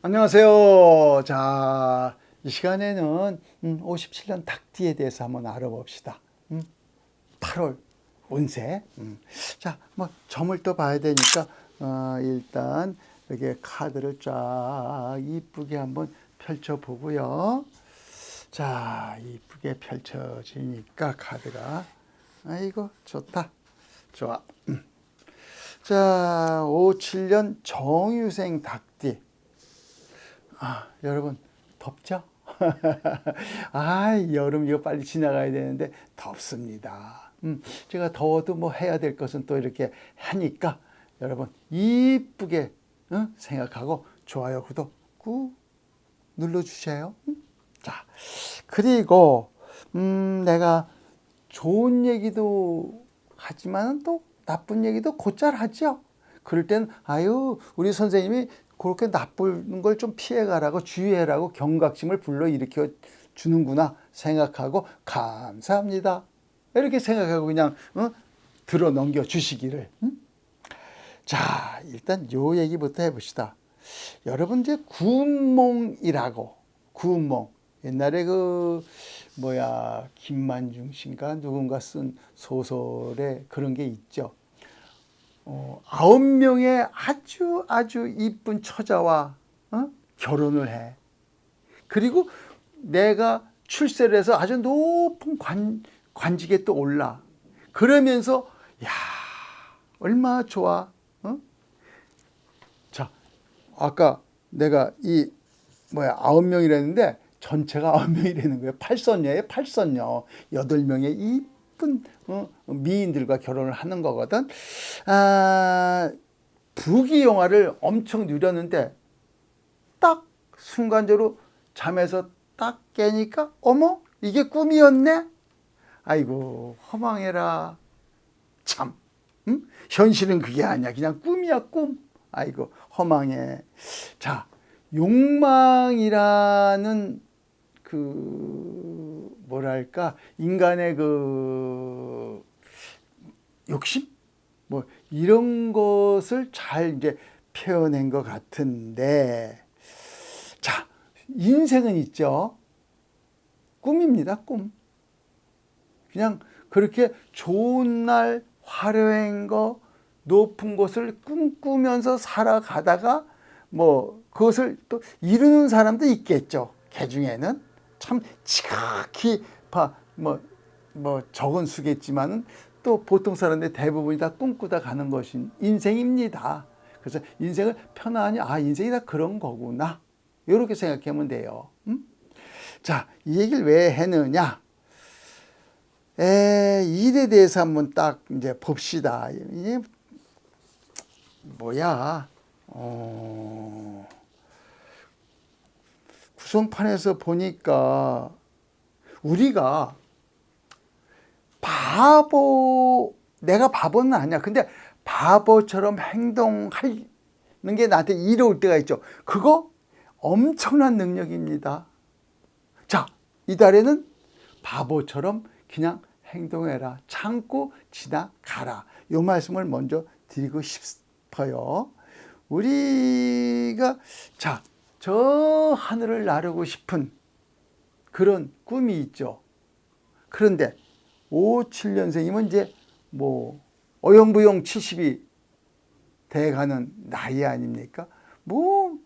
안녕하세요. 자, 이 시간에는 음, 57년 닭띠에 대해서 한번 알아봅시다. 음, 8월 운세. 음. 자, 뭐 점을 또 봐야 되니까 어, 일단 여기 카드를 쫙 이쁘게 한번 펼쳐 보고요. 자, 이쁘게 펼쳐지니까 카드가 아이고 좋다. 좋아. 음. 자, 57년 정유생 닭띠. 아, 여러분 덥죠? 아, 여름 이거 빨리 지나가야 되는데 덥습니다. 음, 제가 더워도 뭐 해야 될 것은 또 이렇게 하니까 여러분 이쁘게 어? 생각하고 좋아요, 구독 꾹 눌러 주세요. 음? 자, 그리고 음, 내가 좋은 얘기도 하지만 또 나쁜 얘기도 곧잘 하죠. 그럴 땐 아유 우리 선생님이 그렇게 나쁜 걸 좀 피해가라고 주의해라고 경각심을 불러일으켜 주는구나 생각하고 감사합니다. 이렇게 생각하고 그냥 어? 들어 넘겨 주시기를. 응? 자 일단 요 얘기부터 해봅시다. 여러분 이제 구운몽이라고 구운몽 옛날에 그 뭐야 김만중 씨인가 누군가 쓴 소설에 그런 게 있죠. 어, 아홉 명의 아주 아주 이쁜 처자와 어? 결혼을 해. 그리고 내가 출세를 해서 아주 높은 관, 관직에 또 올라. 그러면서 야 얼마 좋아. 어? 자 아까 내가 이 뭐야 아홉 명이랬는데 전체가 아홉 명이라는 거예요. 팔선녀에 팔선녀 여덟 명의 이 쁜 어, 미인들과 결혼을 하는 거거든. 아, 부귀 영화를 엄청 누렸는데 딱 순간적으로 잠에서 딱 깨니까 어머 이게 꿈이었네. 아이고 허망해라. 참. 응? 현실은 그게 아니야. 그냥 꿈이야 꿈. 아이고 허망해. 자 욕망이라는 그 뭐랄까 인간의 그 욕심? 뭐 이런 것을 잘 이제 표현한 것 같은데. 자 인생은 있죠. 꿈입니다 꿈. 그냥 그렇게 좋은 날 화려한 거 높은 곳을 꿈꾸면서 살아가다가 뭐 그것을 또 이루는 사람도 있겠죠. 개 중에는 참 지각히 뭐, 뭐 적은 수겠지만은 또 보통 사람들 대부분이 다 꿈꾸다 가는 것인 인생입니다. 그래서 인생을 편안히 아 인생이 다 그런 거구나 이렇게 생각하면 돼요. 음? 자, 이 얘기를 왜 했느냐? 에, 일에 대해서 한번 딱 이제 봅시다. 이게 뭐야? 어, 구성판에서 보니까 우리가 바보, 내가 바보는 아니야. 근데 바보처럼 행동하는 게 나한테 이로울 때가 있죠. 그거 엄청난 능력입니다. 자, 이달에는 바보처럼 그냥 행동해라. 참고 지나가라. 요 말씀을 먼저 드리고 싶어요. 우리가, 자, 저 하늘을 나르고 싶은 그런 꿈이 있죠. 그런데 57년생이면 이제 뭐 어영부영 70이 돼가는 나이 아닙니까? 뭐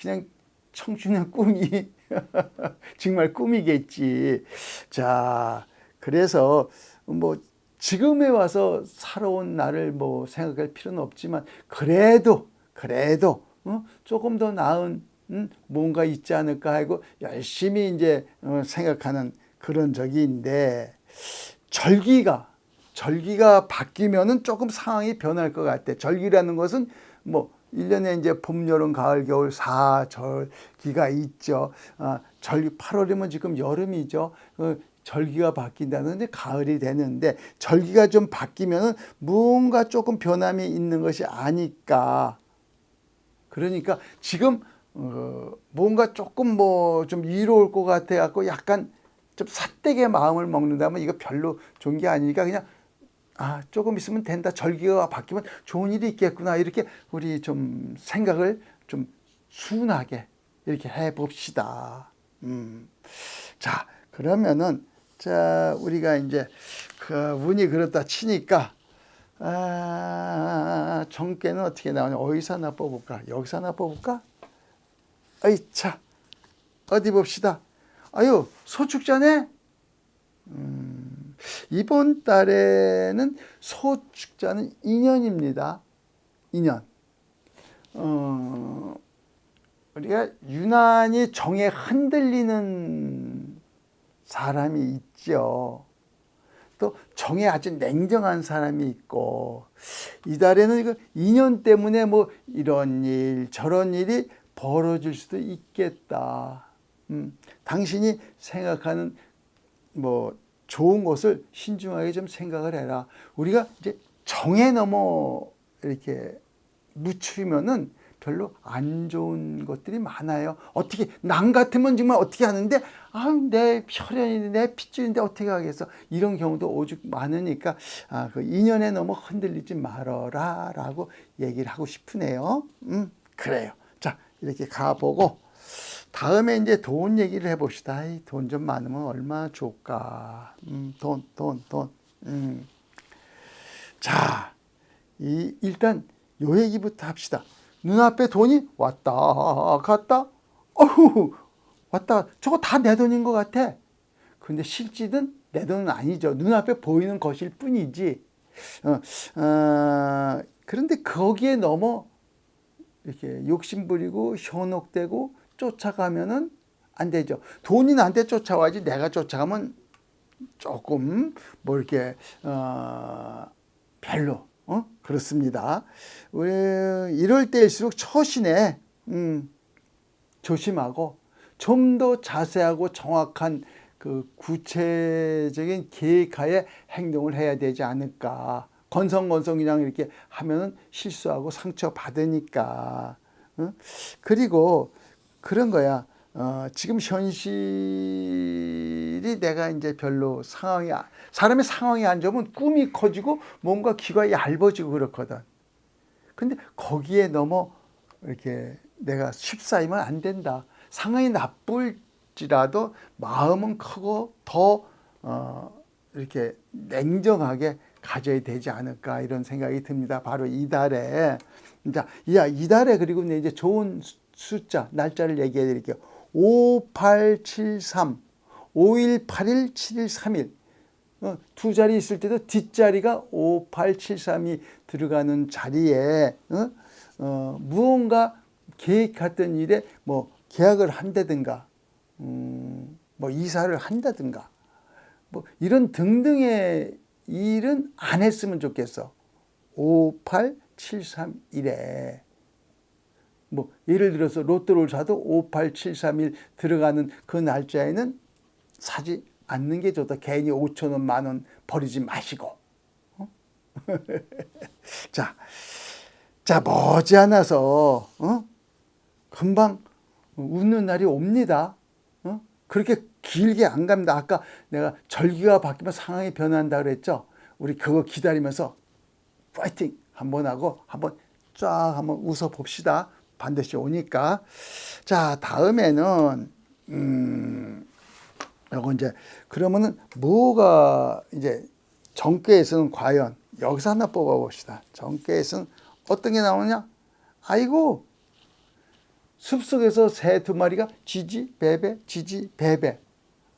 그냥 청춘의 꿈이 정말 꿈이겠지. 자, 그래서 뭐 지금에 와서 살아온 나를 뭐 생각할 필요는 없지만 그래도 그래도 어? 조금 더 나은 음, 뭔가 있지 않을까 하고 열심히 이제 어, 생각하는 그런 적인데 절기가 절기가 바뀌면은 조금 상황이 변할 것 같아. 절기라는 것은 뭐 1년에 이제 봄, 여름, 가을, 겨울 사절기가 있죠. 아, 절기 8월이면 지금 여름이죠. 어, 절기가 바뀐다는데 가을이 되는데 절기가 좀 바뀌면은 뭔가 조금 변함이 있는 것이 아니까. 그러니까 지금 어, 뭔가 조금 뭐 좀 이로울 것 같아 갖고 약간 좀 삿되게 마음을 먹는다면 이거 별로 좋은 게 아니니까 그냥 아 조금 있으면 된다 절기가 바뀌면 좋은 일이 있겠구나 이렇게 우리 좀 생각을 좀 순하게 이렇게 해 봅시다. 음. 자, 그러면은 자, 우리가 이제 그 운이 그렇다 치니까 아, 정계는 어떻게 나오냐? 어디서 하나 뽑을까? 여기서 하나 뽑을까? 아이 차. 어디 봅시다. 아유, 소축자네? 음, 이번 달에는 소축자는 2년입니다. 2년. 어, 우리가 유난히 정에 흔들리는 사람이 있죠. 또 정에 아주 냉정한 사람이 있고 이 달에는 이거 인연 때문에 뭐 이런 일 저런 일이 벌어질 수도 있겠다. 음, 당신이 생각하는 뭐 좋은 것을 신중하게 좀 생각을 해라. 우리가 이제 정에 넘어 이렇게 묻히면은 별로 안 좋은 것들이 많아요. 어떻게 남 같으면 정말 어떻게 하는데 아내 혈연이 내 핏줄인데 어떻게 하겠어? 이런 경우도 오죽 많으니까 아, 그 인연에 너무 흔들리지 말아라라고 얘기를 하고 싶으네요. 음 그래요. 자 이렇게 가보고 다음에 이제 돈 얘기를 해봅시다. 돈 좀 많으면 얼마나 좋을까? 음, 돈, 돈, 돈. 음. 자, 이 일단 요 얘기부터 합시다. 눈앞에 돈이 왔다 갔다. 어후, 왔다. 저거 다 내 돈인 것 같아. 근데 실질은 내 돈은 아니죠. 눈앞에 보이는 것일 뿐이지. 어, 어, 그런데 거기에 넘어 이렇게 욕심부리고 현혹되고 쫓아가면은 안 되죠. 돈이 나한테 쫓아와야지 내가 쫓아가면 조금 뭐 이렇게 어, 별로 어? 그렇습니다. 우리 이럴 때일수록 처신에 음, 조심하고 좀 더 자세하고 정확한 그 구체적인 계획하에 행동을 해야 되지 않을까. 건성건성 그냥 이렇게 하면은 실수하고 상처 받으니까. 어? 그리고 그런 거야. 어, 지금 현실이 내가 이제 별로 상황이, 아- 사람의 상황이 안 좋으면 꿈이 커지고 뭔가 귀가 얇아지고 그렇거든. 근데 거기에 넘어 이렇게 내가 쉽사이면 안 된다. 상황이 나쁠지라도 마음은 크고 더, 어, 이렇게 냉정하게 가져야 되지 않을까 이런 생각이 듭니다. 바로 이달에. 자, 야, 이달에 그리고 이제 좋은 수- 숫자, 날짜를 얘기해 드릴게요. 5873, 5181, 7131. 어, 두 자리 있을 때도 뒷자리가 5873이 들어가는 자리에 어? 어, 무언가 계획했던 일에 뭐 계약을 한다든가 음, 뭐 이사를 한다든가 뭐 이런 등등의 일은 안 했으면 좋겠어. 58731에 뭐 예를 들어서 로또를 사도 58731 들어가는 그 날짜에는 사지 않는 게 좋다. 괜히 5천 원, 만원 버리지 마시고. 어? 자, 자 머지않아서 어? 금방 웃는 날이 옵니다. 어? 그렇게 길게 안 갑니다. 아까 내가 절기가 바뀌면 상황이 변한다 그랬죠. 우리 그거 기다리면서 파이팅 한번 하고 한번 쫙 한번 웃어 봅시다. 반드시 오니까. 자, 다음에는 음 요거 이제 그러면은 뭐가 이제 정계에서는 과연 여기서 하나 뽑아 봅시다. 정계에서는 어떤 게 나오냐? 아이고 숲속에서 새 두 마리가 지지 배배 지지 배배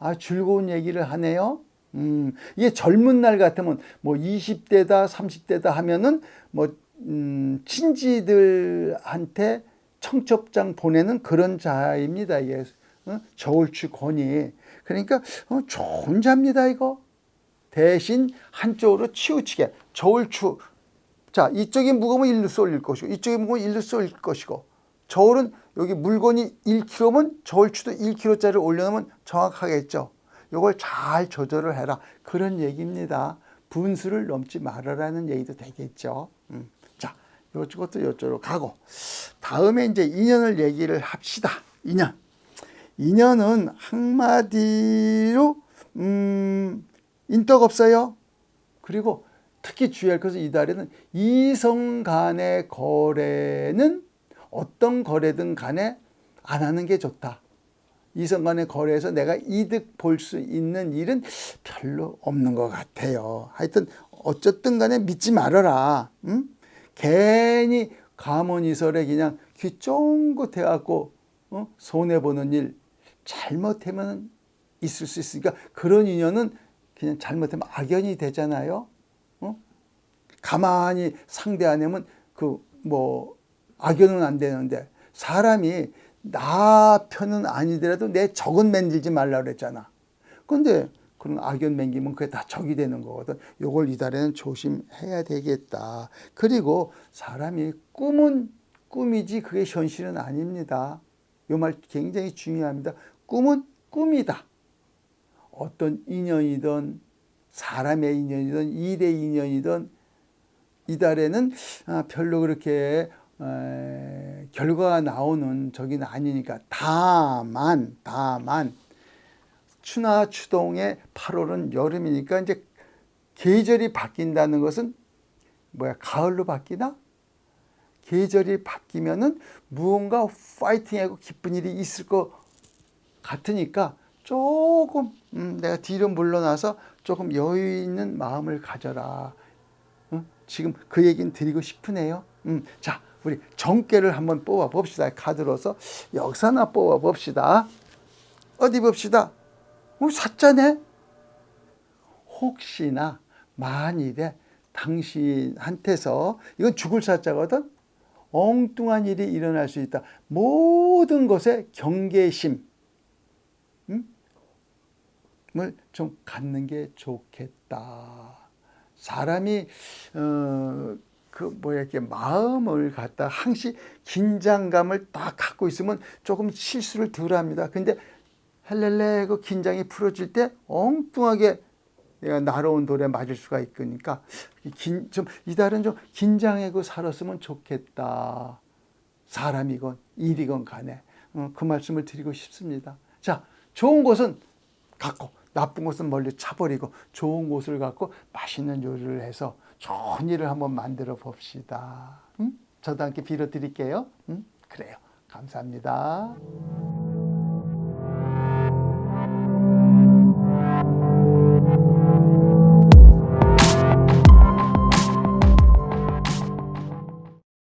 아 즐거운 얘기를 하네요. 음, 이게 젊은 날 같으면 뭐 20대다 30대다 하면은 뭐 음, 친지들한테 청첩장 보내는 그런 자입니다. 이게 어? 저울추 권이 그러니까 어, 좋은 자입니다. 이거 대신 한쪽으로 치우치게 저울추 자 이쪽이 무거우면 일로 쏠릴 것이고 이쪽이 무거우면 일로 쏠릴 것이고 저울은 여기 물건이 1kg면 저울추도 1kg짜리 올려놓으면 정확하겠죠. 이걸 잘 조절을 해라. 그런 얘기입니다. 분수를 넘지 말아라는 얘기도 되겠죠. 음. 자, 요것도 요쪽으로 가고. 다음에 이제 인연을 얘기를 합시다. 인연. 인연은 한마디로, 음, 인덕 없어요. 그리고 특히 주의할 것은 이달에는 이성 간의 거래는 어떤 거래든 간에 안 하는 게 좋다. 이성 간의 거래에서 내가 이득 볼 수 있는 일은 별로 없는 것 같아요. 하여튼 어쨌든 간에 믿지 말아라. 응? 괜히 가문이설에 그냥 귀 쫑긋 해갖고 어? 손해보는 일 잘못하면 있을 수 있으니까 그런 인연은 그냥 잘못하면 악연이 되잖아요. 어? 가만히 상대 안 하면 그뭐 악연은 안 되는데 사람이 나 편은 아니더라도 내 적은 만들지 말라 그랬잖아. 근데 그런 악연 맹기면 그게 다 적이 되는 거거든. 요걸 이달에는 조심해야 되겠다. 그리고 사람이 꿈은 꿈이지 그게 현실은 아닙니다. 요 말 굉장히 중요합니다. 꿈은 꿈이다. 어떤 인연이든 사람의 인연이든 일의 인연이든 이달에는 아, 별로 그렇게 에, 결과가 나오는 적이 아니니까 다만 다만 추나 추동의 8월은 여름이니까 이제 계절이 바뀐다는 것은 뭐야 가을로 바뀌나? 계절이 바뀌면은 무언가 파이팅하고 기쁜 일이 있을 것 같으니까 조금 음, 내가 뒤로 물러나서 조금 여유 있는 마음을 가져라. 응? 지금 그 얘기는 드리고 싶으네요. 음, 자, 우리 정계를 한번 뽑아 봅시다. 카드로서 하나 뽑아 봅시다. 어디 봅시다. 어, 사자네. 혹시나 만일에 당신한테서 이건 죽을 사자거든. 엉뚱한 일이 일어날 수 있다. 모든 것에 경계심. 을좀 갖는 게 좋겠다. 사람이 어 그 뭐야 이렇게 마음을 갖다 항시 긴장감을 딱 갖고 있으면 조금 실수를 덜 합니다. 근데 헬렐레 그 긴장이 풀어질 때 엉뚱하게 내가 날아온 돌에 맞을 수가 있으니까 긴, 좀 이달은 좀 긴장하고 살았으면 좋겠다. 사람이건 일이건 간에 어, 그 말씀을 드리고 싶습니다. 자, 좋은 곳은 갖고 나쁜 곳은 멀리 차버리고 좋은 곳을 갖고 맛있는 요리를 해서 좋은 일을 한번 만들어 봅시다. 응? 저도 함께 빌어 드릴게요. 응? 그래요. 감사합니다.